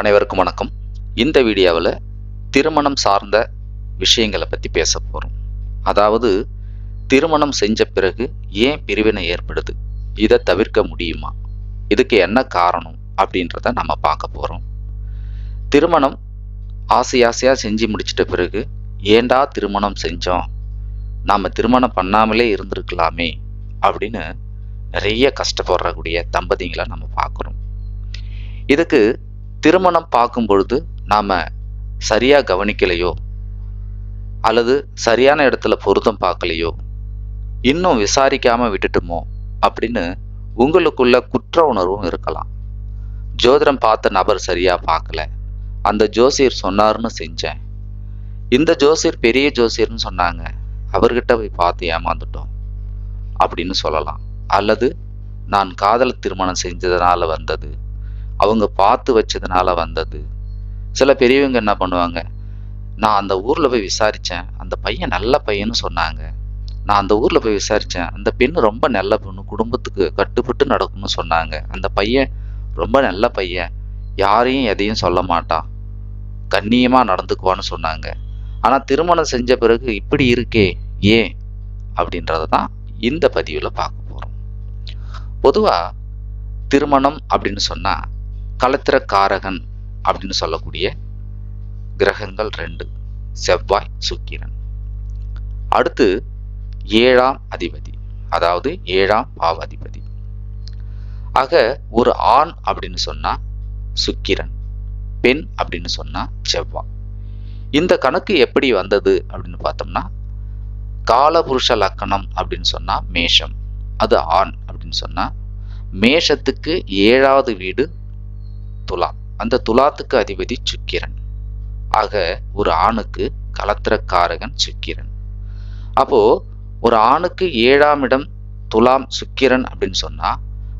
அனைவருக்கும் வணக்கம். இந்த வீடியோவில் திருமணம் சார்ந்த விஷயங்களை பற்றி பேச போகிறோம் அதாவது திருமணம் செஞ்ச பிறகு ஏன் பிரிவினை ஏற்படுது? இதை தவிர்க்க முடியுமா? இதுக்கு என்ன காரணம் அப்படின்றத நம்ம பார்க்க போகிறோம் திருமணம் ஆசை ஆசையாக செஞ்சு முடிச்சிட்ட பிறகு ஏண்டா திருமணம் செஞ்சோம்? நாம் திருமணம் பண்ணாமலே இருந்திருக்கலாமே அப்படின்னு நிறைய கஷ்டப்படுறக்கூடிய தம்பதிங்களை நம்ம பார்க்குறோம். இதுக்கு திருமணம் பார்க்கும் பொழுது நாம் சரியாக கவனிக்கலையோ? அல்லது சரியான இடத்துல பொருத்தம் பார்க்கலையோ? இன்னும் விசாரிக்காமல் விட்டுட்டுமோ? அப்படின்னு உங்களுக்குள்ள குற்ற உணர்வும் இருக்கலாம். ஜோதிடம் பார்த்த நபர் சரியாக பார்க்கல. அந்த ஜோசியர் சொன்னார்னு செஞ்சேன். இந்த ஜோசியர் பெரிய ஜோசியர்னு சொன்னாங்க. அவர்கிட்ட போய் பார்த்து ஏமாந்துட்டோம். அப்படின்னு சொல்லலாம். அல்லது நான் காதல் திருமணம் செஞ்சதுனால வந்தது. அவங்க பார்த்து வச்சதுனால வந்தது. சில பெரியவங்க என்ன பண்ணுவாங்க நான் அந்த ஊரில் போய் விசாரித்தேன் அந்த பையன் நல்ல பையன்னு சொன்னாங்க. நான் அந்த ஊரில் போய் விசாரித்தேன் அந்த பெண் ரொம்ப நல்ல பொண்ணு. குடும்பத்துக்கு கட்டுப்பட்டு நடக்கும்னு சொன்னாங்க. அந்த பையன் ரொம்ப நல்ல பையன். யாரையும் எதையும் சொல்ல மாட்டான். கண்ணியமாக நடந்துக்குவான்னு சொன்னாங்க. ஆனால் திருமணம் செஞ்ச பிறகு இப்படி இருக்கே ஏன்? அப்படின்றத தான் இந்த பதிவில் பார்க்க போகிறோம் பொதுவாக திருமணம் அப்படின்னு சொன்னால் களத்திரக்காரகன் அப்படின்னு சொல்லக்கூடிய கிரகங்கள் ரெண்டு செவ்வாய் சுக்கிரன். அடுத்து ஏழாம் அதிபதி அதாவது ஏழாம் பாவாதிபதி. ஆக ஒரு ஆண் அப்படின்னு சொன்னா சுக்கிரன் பெண் அப்படின்னு சொன்னா செவ்வாய். இந்த கணக்கு எப்படி வந்தது அப்படின்னு பார்த்தோம்னா காலபுருஷ லக்கணம் அப்படின்னு சொன்னா மேஷம் அது ஆண் அப்படின்னு சொன்னா மேஷத்துக்கு ஏழாவது வீடு துலா அந்த துலாத்துக்கு அதிபதி சுக்கிரன். ஆக ஒரு ஆணுக்கு கலத்திரக்காரகன் சுக்கிரன். அப்போ ஒரு ஆணுக்கு ஏழாம் இடம் துலாம் சுக்கிரன் அப்படின்னு சொன்னா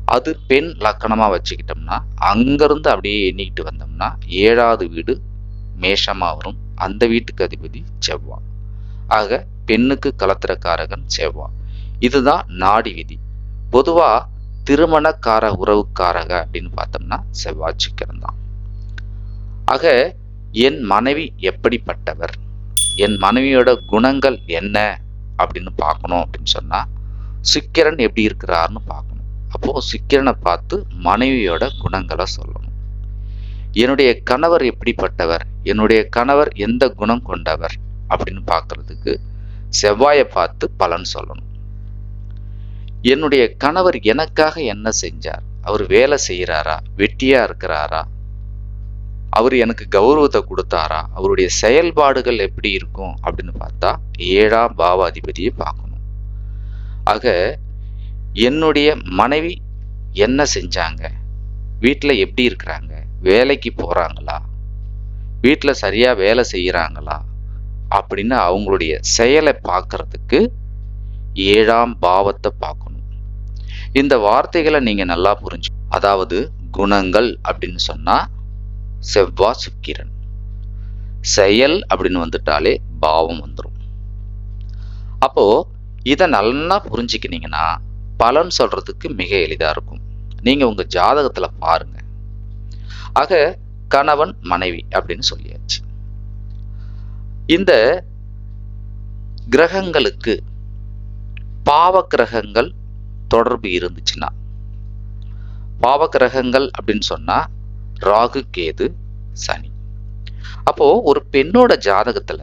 அது பெண் லக்கணமா வச்சுக்கிட்டோம்னா அங்கிருந்து அப்படியே எண்ணிக்கிட்டு வந்தோம்னா ஏழாவது வீடு மேஷமா வரும். அந்த வீட்டுக்கு அதிபதி செவ்வா ஆக பெண்ணுக்கு கலத்திரக்காரகன் செவ்வா இதுதான் நாடி விதி. பொதுவா திருமணக்கார உறவுக்காரக அப்படின்னு பார்த்தோம்னா செவ்வாய் சுக்கிரன் தான் ஆக என் மனைவி எப்படிப்பட்டவர்? என் மனைவியோட குணங்கள் என்ன? அப்படின்னு பார்க்கணும் அப்படின்னு சொன்னால் சுக்கிரன் எப்படி இருக்கிறாருன்னு பார்க்கணும். அப்போது சுக்கிரனை பார்த்து மனைவியோட குணங்களை சொல்லணும். என்னுடைய கணவர் எப்படிப்பட்டவர்? என்னுடைய கணவர் எந்த குணம் கொண்டவர்? அப்படின்னு பார்க்கறதுக்கு செவ்வாயை பார்த்து பலன் சொல்லணும். என்னுடைய கணவர் எனக்காக என்ன செஞ்சார்? அவர் வேலை செய்கிறாரா? வெட்டியா இருக்கிறாரா? அவர் எனக்கு கௌரவத்தை கொடுத்தாரா? அவருடைய செயல்பாடுகள் எப்படி இருக்கும் அப்படின்னு பார்த்தா ஏழாம் பாவாதிபதியை பார்க்கணும். ஆக என்னுடைய மனைவி என்ன செஞ்சாங்க? வீட்டில் எப்படி இருக்கிறாங்க? வேலைக்கு போகிறாங்களா வீட்டில் சரியாக வேலை செய்கிறாங்களா? அப்படின்னு அவங்களுடைய செயலை பார்க்கறதுக்கு ஏழாம் பாவத்தை பார்க்கணும். இந்த வார்த்தைகளை நீங்க நல்லா புரிஞ்சு அதாவது குணங்கள் அப்படின்னு சொன்னா செவ்வா சுக்கிரன். செயல் அப்படின்னு வந்துட்டாலே பாவம் வந்துடும் அப்போ இதை நல்லா புரிஞ்சுக்கினீங்கன்னா பலன் சொல்றதுக்கு மிக எளிதா இருக்கும். நீங்க உங்க ஜாதகத்துல பாருங்க. ஆக கணவன் மனைவி அப்படின்னு சொல்லியாச்சு. இந்த கிரகங்களுக்கு பாவ கிரகங்கள் தொடர்பு இருந்துச்சுன்னா. பாவ கிரகங்கள் அப்படின்னு சொன்னா ராகு கேது சனி. அப்போ ஒரு பெண்ணோட ஜாதகத்துல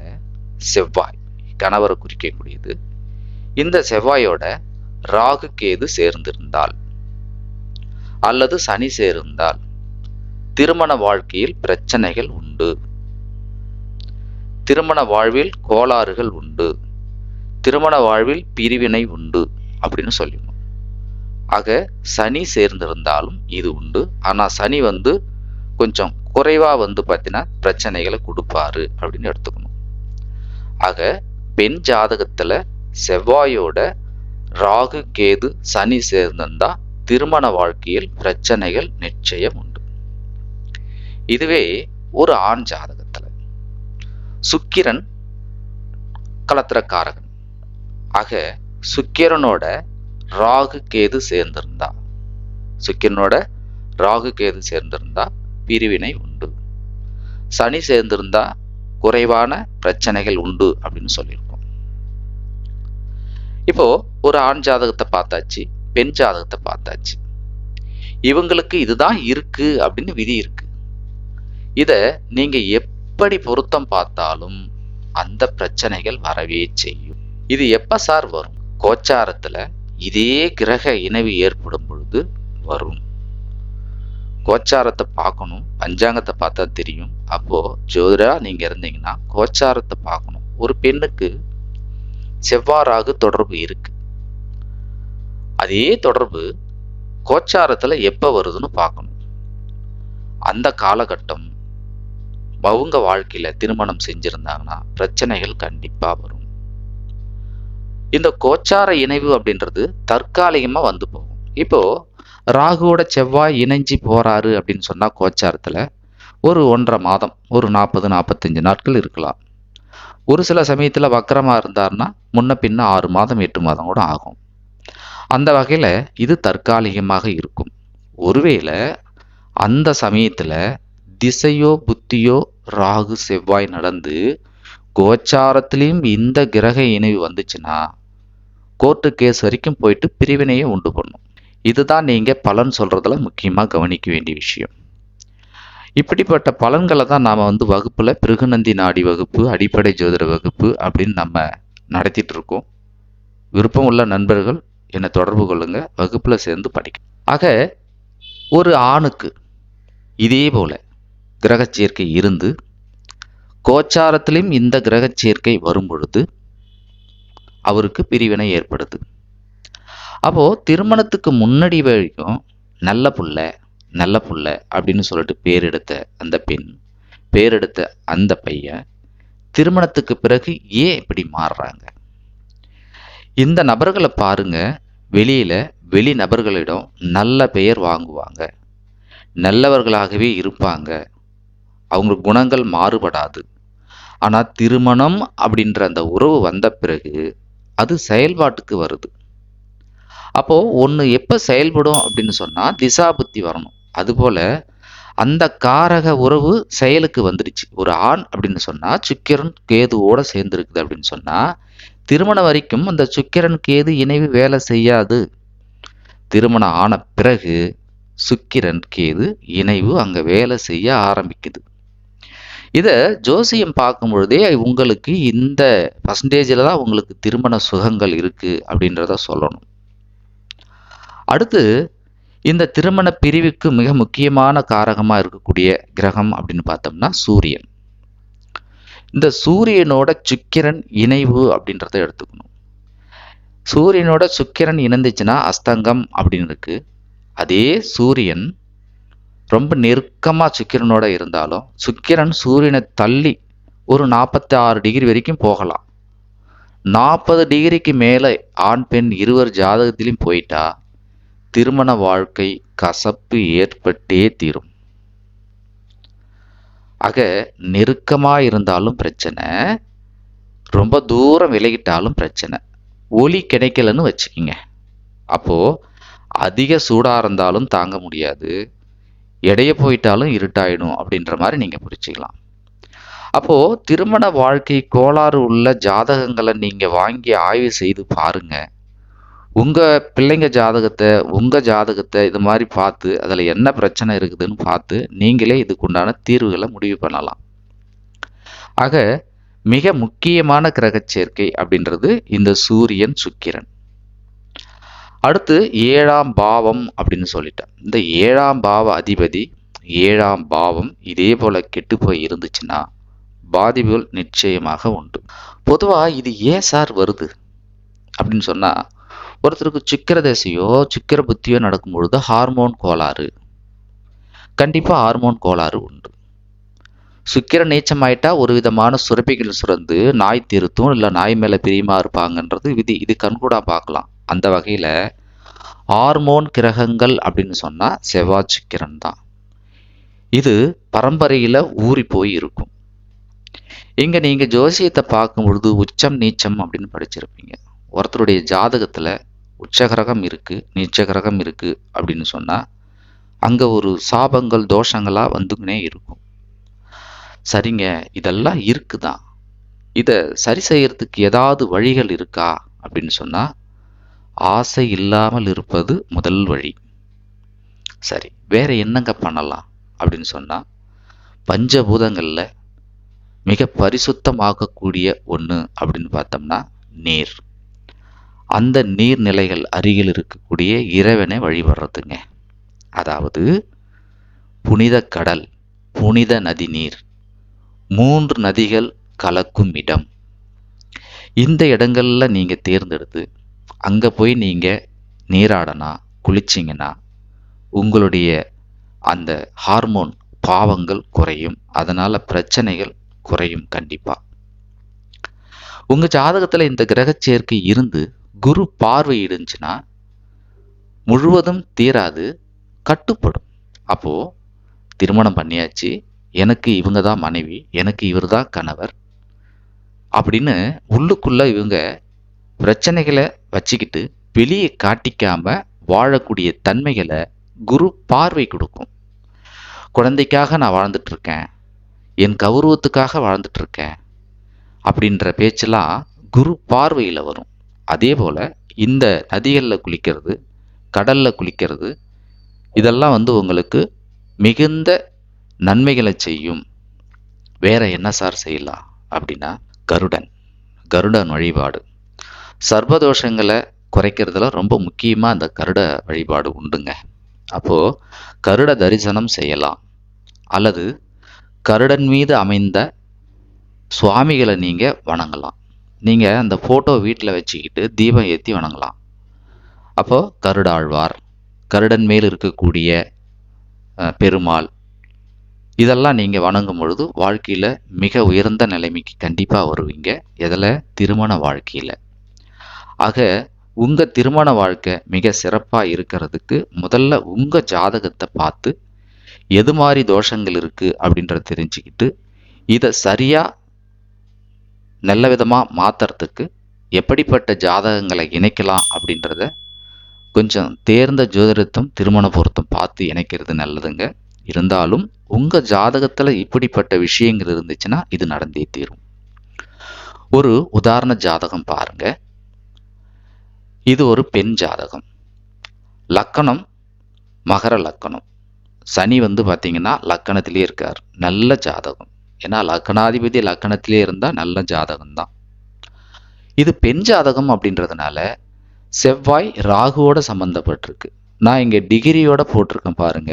செவ்வாய் கணவரை குறிக்கக்கூடியது. இந்த செவ்வாயோட ராகு கேது சேர்ந்திருந்தால் அல்லது சனி சேர்ந்தால் திருமண வாழ்க்கையில் பிரச்சனைகள் உண்டு. திருமண வாழ்வில் கோளாறுகள் உண்டு. திருமண வாழ்வில் பிரிவினை உண்டு அப்படின்னு சொல்லி ஆக சனி சேர்ந்திருந்தாலும் இது உண்டு. ஆனால் சனி வந்து கொஞ்சம் குறைவாக வந்து பார்த்தீங்கன்னா பிரச்சனைகளை கொடுப்பாரு அப்படின்னு எடுத்துக்கணும். ஆக பெண் ஜாதகத்தில் செவ்வாயோட ராகு கேது சனி சேர்ந்திருந்தா திருமண வாழ்க்கையில் பிரச்சனைகள் நிச்சயம் உண்டு. இதுவே ஒரு ஆண் ஜாதகத்தில். சுக்கிரன் கலத்திரக்காரகன் ஆக சுக்கிரனோட ராகு கேது சேர்ந்திருந்தா. சுக்கிரனோட ராகு கேது சேர்ந்திருந்தா பிரிவினை உண்டு. சனி சேர்ந்திருந்தா குறைவான பிரச்சனைகள் உண்டு அப்படின்னு சொல்லியிருக்கோம். இப்போ ஒரு ஆண் ஜாதகத்தை பார்த்தாச்சு பெண் ஜாதகத்தை பார்த்தாச்சு. இவங்களுக்கு இதுதான் இருக்கு அப்படின்னு விதி இருக்கு. இதை நீங்க எப்படி பொருத்தம் பார்த்தாலும் அந்த பிரச்சனைகள் வரவே செய்யும். இது எப்ப சார் வரும்? கோச்சாரத்துல இதே கிரக இணைவு ஏற்படும் பொழுது வரும். கோச்சாரத்தை பார்க்கணும். பஞ்சாங்கத்தை பார்த்தா தெரியும். அப்போது ஜோதிடா நீங்கள் இருந்தீங்கன்னா கோச்சாரத்தை பார்க்கணும். ஒரு பெண்ணுக்கு செவ்வாறாக தொடர்பு இருக்கு. அதே தொடர்பு கோச்சாரத்தில் எப்போ வருதுன்னு பார்க்கணும். அந்த காலகட்டம் அவங்க வாழ்க்கையில் திருமணம் செஞ்சுருந்தாங்கன்னா பிரச்சனைகள் கண்டிப்பாக வரும். இந்த கோச்சார இணைவு அப்படின்றது தற்காலிகமா வந்து போகும். இப்போ ராகுவோட செவ்வாய் இணைஞ்சு போறாரு அப்படின்னு சொன்னா கோச்சாரத்துல ஒரு ஒன்றரை மாதம் ஒரு நாற்பது நாற்பத்தஞ்சு நாட்கள் இருக்கலாம். ஒரு சில சமயத்தில் வக்கரமாக இருந்தாருன்னா முன்ன பின்ன ஆறு மாதம் எட்டு மாதம் கூட ஆகும். அந்த வகையில் இது தற்காலிகமாக இருக்கும். ஒருவேளை அந்த சமயத்தில் திசையோ புத்தியோ ராகு செவ்வாய் நடந்து கோச்சாரத்திலையும் இந்த கிரக இணைவு வந்துச்சுன்னா கோர்ட்டு கேஸ் வரைக்கும் போயிட்டு பிரிவினையை உண்டு பண்ணும். இதுதான் நீங்கள் பலன் சொல்கிறதுல முக்கியமாக கவனிக்க வேண்டிய விஷயம். இப்படிப்பட்ட பலன்களை தான் நாம் வந்து வகுப்பில் பிருகுநந்தி நாடி வகுப்பு அடிப்படை ஜோதிட வகுப்பு அப்படின்னு நம்ம நடத்திட்டு இருக்கோம். விருப்பம் உள்ள நண்பர்கள் என்னை தொடர்பு கொள்ளுங்கள் வகுப்பில் சேர்ந்து படிக்க ஆக ஒரு ஆணுக்கு இதே போல் கிரக சேர்க்கை இருந்து கோச்சாரத்திலும் இந்த கிரக சேர்க்கை வரும் பொழுது அவருக்கு பிரிவினை ஏற்படுது. அப்போது திருமணத்துக்கு முன்னாடி வரைக்கும் நல்ல புள்ள நல்ல புள்ள அப்படின்னு சொல்லிட்டு பேர் எடுத்த அந்த பெண் பேர் எடுத்த அந்த பையன் திருமணத்துக்கு பிறகு ஏன் இப்படி மாறுறாங்க? இந்த நபர்களை பாருங்க. வெளியில் வெளி நபர்களிடம் நல்ல பெயர் வாங்குவாங்க. நல்லவர்களாகவே இருப்பாங்க. அவங்க குணங்கள் மாறுபடாது. ஆனால் திருமணம் அப்படின்ற அந்த உறவு வந்த பிறகு அது செயல்பாட்டுக்கு வருது. அப்போது ஒன்று எப்போ செயல்படும் அப்படின்னு சொன்னால் திசாபுத்தி வரணும். அதுபோல் அந்த காரக உறவு செயலுக்கு வந்துடுச்சு ஒரு ஆண் அப்படின்னு சொன்னால் சுக்கிரன் கேதுவோடு சேர்ந்துருக்குது அப்படின்னு சொன்னால் திருமணம் வரைக்கும் அந்த சுக்கிரன் கேது இணைவு வேலை செய்யாது. திருமணம் ஆன பிறகு சுக்கிரன் கேது இணைவு அங்கே வேலை செய்ய ஆரம்பிக்குது. இதை ஜோசியம் பார்க்கும் பொழுதே உங்களுக்கு இந்த பர்சன்டேஜில் தான் உங்களுக்கு திருமண சுகங்கள் இருக்குது அப்படின்றத சொல்லணும். அடுத்து இந்த திருமண பிரிவுக்கு மிக முக்கியமான காரகமாக இருக்கக்கூடிய கிரகம் அப்படின்னு பார்த்தோம்னா சூரியன். இந்த சூரியனோட சுக்கிரன் இணைவு அப்படின்றத எடுத்துக்கணும். சூரியனோட சுக்கிரன் இணைந்துச்சுன்னா அஸ்தங்கம் அப்படின்னு இருக்கு. அதே சூரியன் ரொம்ப நெருக்கமாக சுக்கிரனோட இருந்தாலும் சுக்கிரன் சூரியனை தள்ளி ஒரு நாற்பத்தி ஆறு டிகிரி வரைக்கும் போகலாம். நாற்பது டிகிரிக்கு மேலே ஆண் பெண் இருவர் ஜாதகத்திலையும் போயிட்டா திருமண வாழ்க்கை கசப்பு ஏற்பட்டே தீரும். ஆக நெருக்கமாக இருந்தாலும் பிரச்சனை ரொம்ப தூரம் விலகிட்டாலும் பிரச்சனை. ஒளி கிடைக்கலன்னு வச்சுக்கிங்க. அப்போது அதிக சூடாக இருந்தாலும் தாங்க முடியாது. எடைய போயிட்டாலும் இருட்டாயிடும் அப்படின்ற மாதிரி நீங்கள் புரிச்சுக்கலாம் அப்போது திருமண வாழ்க்கை கோளாறு உள்ள ஜாதகங்களை நீங்கள் வாங்கி ஆய்வு செய்து பாருங்கள் உங்கள் பிள்ளைங்க ஜாதகத்தை உங்கள் ஜாதகத்தை இது மாதிரி பார்த்து அதில் என்ன பிரச்சனை இருக்குதுன்னு பார்த்து நீங்களே இதுக்குண்டான தீர்வுகளை முடிவு பண்ணலாம். ஆக மிக முக்கியமான கிரக சேர்க்கை அப்படின்றது இந்த சூரியன் சுக்கிரன். அடுத்து ஏழாம் பாவம் அப்படின்னு சொல்லிட்டேன். இந்த ஏழாம் பாவ அதிபதி ஏழாம் பாவம் இதே போல் கெட்டு போய் இருந்துச்சுன்னா பாதிப்புகள் நிச்சயமாக உண்டு. பொதுவாக இது ஏன் சார் வருது? அப்படின்னு சொன்னால் ஒருத்தருக்கு சிக்கர தசையோ சுக்கிர புத்தியோ நடக்கும் பொழுது ஹார்மோன் கோளாறு. கண்டிப்பாக ஹார்மோன் கோளாறு உண்டு. சுக்கிர நீச்சமாயிட்டா ஒரு விதமான சுரப்பிகள் சுரந்து நாய் திருத்தும் இல்லை நாய் மேலே பிரியமாக இருப்பாங்கன்றது விதி. இது கண்கூடாக பார்க்கலாம். அந்த வகையில் ஹார்மோன் கிரகங்கள் அப்படின்னு சொன்னால் செவ்வாய்ச்சிக்கிரன் தான். இது பரம்பரையில் ஊறி போய் இருக்கும். இங்கே நீங்கள் ஜோசியத்தை பார்க்கும் பொழுது உச்சம் நீச்சம் அப்படின்னு படிச்சிருப்பீங்க. ஒருத்தருடைய ஜாதகத்தில் உச்சகிரகம் இருக்குது நீச்சகிரகம் இருக்குது கிரகம் அப்படின்னு சொன்னால் அங்கே ஒரு சாபங்கள் தோஷங்களாக வந்துங்கனே இருக்கும். சரிங்க இதெல்லாம் இருக்குதான். இதை சரி செய்யறதுக்கு ஏதாவது வழிகள் இருக்கா அப்படின்னு சொன்னால் ஆசை இல்லாமல் இருப்பது முதல் வழி. சரி வேறு என்னங்க பண்ணலாம் அப்படின்னு சொன்னால் பஞ்சபூதங்களில் மிக பரிசுத்தமாகக்கூடிய ஒன்று அப்படின்னு பார்த்தோம்னா நீர். அந்த நீர்நிலைகள் அருகில் இருக்கக்கூடிய இறைவனை வழிபடுறதுங்க. அதாவது புனித கடல் புனித நதி நீர் மூன்று நதிகள் கலக்கும் இடம். இந்த இடங்களில் நீங்கள் தேர்ந்தெடுத்து அங்கே போய் நீங்கள் நீராடனா குளிச்சிங்கன்னா உங்களுடைய அந்த ஹார்மோன் பாவங்கள் குறையும். அதனால் பிரச்சனைகள் குறையும் கண்டிப்பாக உங்கள் ஜாதகத்தில் இந்த கிரக சேர்க்கை இருந்து குரு பார்வை இருந்துச்சுன்னா முழுவதும் தீராது கட்டுப்படும். அப்போது திருமணம் பண்ணியாச்சு எனக்கு இவங்க தான் மனைவி எனக்கு இவர் தான் கணவர் அப்படின்னு உள்ளுக்குள்ளே இவங்க பிரச்சனைகளை வச்சுக்கிட்டு வெளியே காட்டிக்காம வாழக்கூடிய தன்மைகளை குரு பார்வை கொடுக்கும். குழந்தைக்காக நான் வாழ்ந்துட்டு இருக்கேன் என் கௌரவத்துக்காக வாழ்ந்துட்டு இருக்கேன் அப்படின்ற பேச்செல்லாம் குரு பார்வையில் வரும். அதே போல் இந்த நதிகளில் குளிக்கிறது கடலில் குளிக்கிறது இதெல்லாம் வந்து உங்களுக்கு மிகுந்த நன்மைகளை செய்யும். வேற என்ன சார் செய்யலாம் அப்படின்னா கருடன். கருடன் வழிபாடு. சர்வதோஷங்களை குறைக்கிறதுல ரொம்ப முக்கியமாக அந்த கருட வழிபாடு உண்டுங்க. அப்போது கருட தரிசனம் செய்யலாம். அல்லது கருடன் மீது அமைந்த சுவாமிகளை நீங்கள் வணங்கலாம். நீங்கள் அந்த ஃபோட்டோ வீட்டில் வச்சுக்கிட்டு தீபம் ஏற்றி வணங்கலாம். அப்போது கருடாழ்வார் கருடன் மேல் இருக்கக்கூடிய பெருமாள் இதெல்லாம் நீங்கள் வணங்கும் பொழுது வாழ்க்கையில் மிக உயர்ந்த நிலைமைக்கு கண்டிப்பாக வருவீங்க. எதில்? திருமண வாழ்க்கையில். ஆக உங்கள் திருமண வாழ்க்கை மிக சிறப்பாக இருக்கிறதுக்கு முதல்ல உங்கள் ஜாதகத்தை பார்த்து எது மாதிரி தோஷங்கள் இருக்குது அப்படின்றத தெரிஞ்சுக்கிட்டு இதை சரியாக நல்ல விதமாக மாற்றுறதுக்கு எப்படிப்பட்ட ஜாதகங்களை இணைக்கலாம் அப்படின்றத கொஞ்சம் தேர்ந்த ஜோதிடத்தும் திருமண பொருத்தம் பார்த்து இணைக்கிறது நல்லதுங்க. இருந்தாலும் உங்கள் ஜாதகத்தில் இப்படிப்பட்ட விஷயங்கள் இருந்துச்சுன்னா இது நடந்தே தீரும். ஒரு உதாரண ஜாதகம் பாருங்கள் இது ஒரு பெண் ஜாதகம். லக்கணம் மகர லக்கணம். சனி வந்து பார்த்தீங்கன்னா லக்கணத்திலே இருக்கார். நல்ல ஜாதகம். ஏன்னா லக்கணாதிபதி லக்கணத்திலே இருந்தால் நல்ல ஜாதகம் தான் இது பெண் ஜாதகம் அப்படின்றதுனால செவ்வாய் ராகுவோட சம்மந்தப்பட்டிருக்கு நான் இங்கே டிகிரியோட போட்டிருக்கேன் பாருங்க.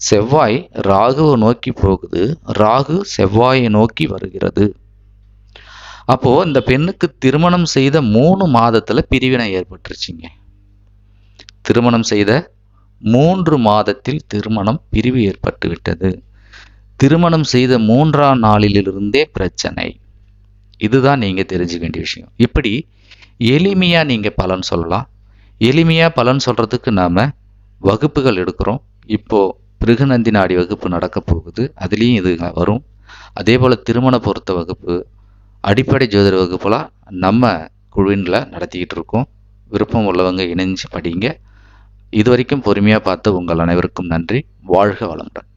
செவ்வாய் ராகுவை நோக்கி போகுது. ராகு செவ்வாயை நோக்கி வருகிறது. அப்போ இந்த பெண்ணுக்கு திருமணம் செய்த மூணு மாதத்துல பிரிவினை ஏற்பட்டுருச்சுங்க. திருமணம் செய்த மூன்று மாதத்தில் திருமணம் பிரிவு ஏற்பட்டு விட்டது. திருமணம் செய்த மூன்றாம் நாளிலிருந்தே பிரச்சனை. இதுதான் நீங்க தெரிஞ்சுக்க வேண்டிய விஷயம். இப்படி எளிமையா நீங்க பலன் சொல்லலாம். எளிமையா பலன் சொல்றதுக்கு நாம வகுப்புகள் எடுக்கிறோம். இப்போ பிருகுநந்தி நாடி வகுப்பு நடக்க போகுது. அதுலேயும் இது வரும். அதே போல் திருமண பொருத்த வகுப்பு அடிப்படை ஜோதிட வகுப்புலாம் நம்ம குழுவினில் நடத்திக்கிட்டு இருக்கோம். விருப்பம் உள்ளவங்க இணைஞ்சு படிங்க. இது வரைக்கும் பொறுமையாக பார்த்த உங்கள் அனைவருக்கும் நன்றி. வாழ்க வளமுடன்.